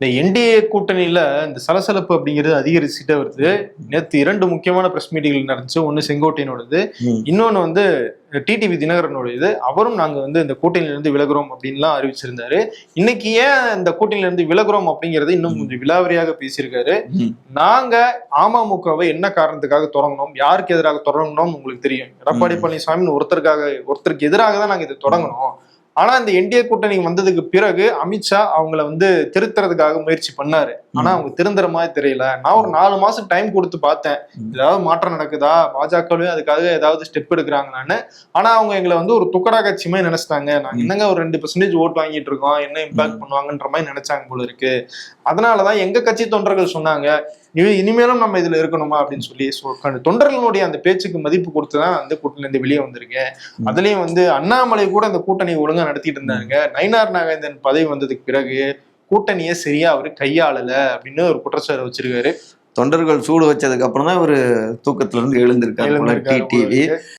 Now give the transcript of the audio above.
இந்த என்டிஏ கூட்டணியில இந்த சலசலப்பு அப்படிங்கிறது அதிகரிச்சுட்டே வருது. நேற்று இரண்டு முக்கியமான பிரஸ் மீட்டிங்கள் நடந்துச்சு. ஒன்னு செங்கோட்டையனோடது. இன்னொன்னு வந்து டிடிவி தினகரனோடது அவரும் நாங்க வந்து இந்த கூட்டணியில இருந்து விலகுறோம் அப்படின்லாம் அறிவிச்சிருந்தாரு. இன்னைக்கு ஏன் இந்த கூட்டணியில இருந்து விலகுறோம் அப்படிங்கறது இன்னும் கொஞ்சம் விலாவரியாக பேசியிருக்காரு. ம். நாங்க அமமுகவை என்ன காரணத்துக்காக தொடங்கணும் யாருக்கு எதிராக தொடங்கணும்னு உங்களுக்கு தெரியும். எடப்பாடி ம். பழனிசாமி ஒருத்தருக்காக ஒருத்தருக்கு எதிராக தான் நாங்க இதை தொடங்கணும். ஆனா இந்த என்டிஏ கூட்டணி வந்ததுக்கு பிறகு அமித்ஷா அவங்கள வந்து திருத்துறதுக்காக முயற்சி பண்ணாரு. ஆனா அவங்க திருந்துற மாதிரி தெரியல. நான் ஒரு நாலு மாசம் டைம் கொடுத்து பார்த்தேன். ஏதாவது மாற்றம் நடக்குதா? பாஜகவே அதுக்காக ஏதாவது ஸ்டெப் எடுக்கிறாங்களான்னு. ஆனா அவங்க எங்களை வந்து ஒரு துக்கடா கட்சி மாதிரி நினைச்சிட்டாங்க. நாங்க. என்னங்க ஒரு ரெண்டு பெர்சன்டேஜ் ஓட் வாங்கிட்டு இருக்கோம்? என்ன இம்பாக்ட் பண்ணுவாங்கன்ற மாதிரி நினைச்சாங்க போல இருக்கு. அதனாலதான் எங்க கட்சி தொண்டர்கள் சொன்னாங்க இனி- இனிமேலும் நம்ம இதுல இருக்கணுமா? அப்படின்னு சொல்லி. தொண்டர்களுடைய அந்த பேச்சுக்கு மதிப்பு கொடுத்துதான் அந்த கூட்டணில இருந்து வெளியே வந்திருக்கேன். அதுலயும் வந்து அண்ணாமலை கூட அந்த கூட்டணி ஒழுங்கா நடத்திட்டு இருந்தாங்க நயினார் நாகேந்திரன் பதவி வந்ததுக்கு பிறகு கூட்டணியை சரியா அவரு கையாளல அப்படின்னு ஒரு குற்றச்சாட்டு வச்சிருக்காரு. தொண்டர்கள் சூடு வச்சதுக்கு அப்புறம் தான் இவர் தூக்கத்துல இருந்து எழுந்திருக்காரு டிடிவி.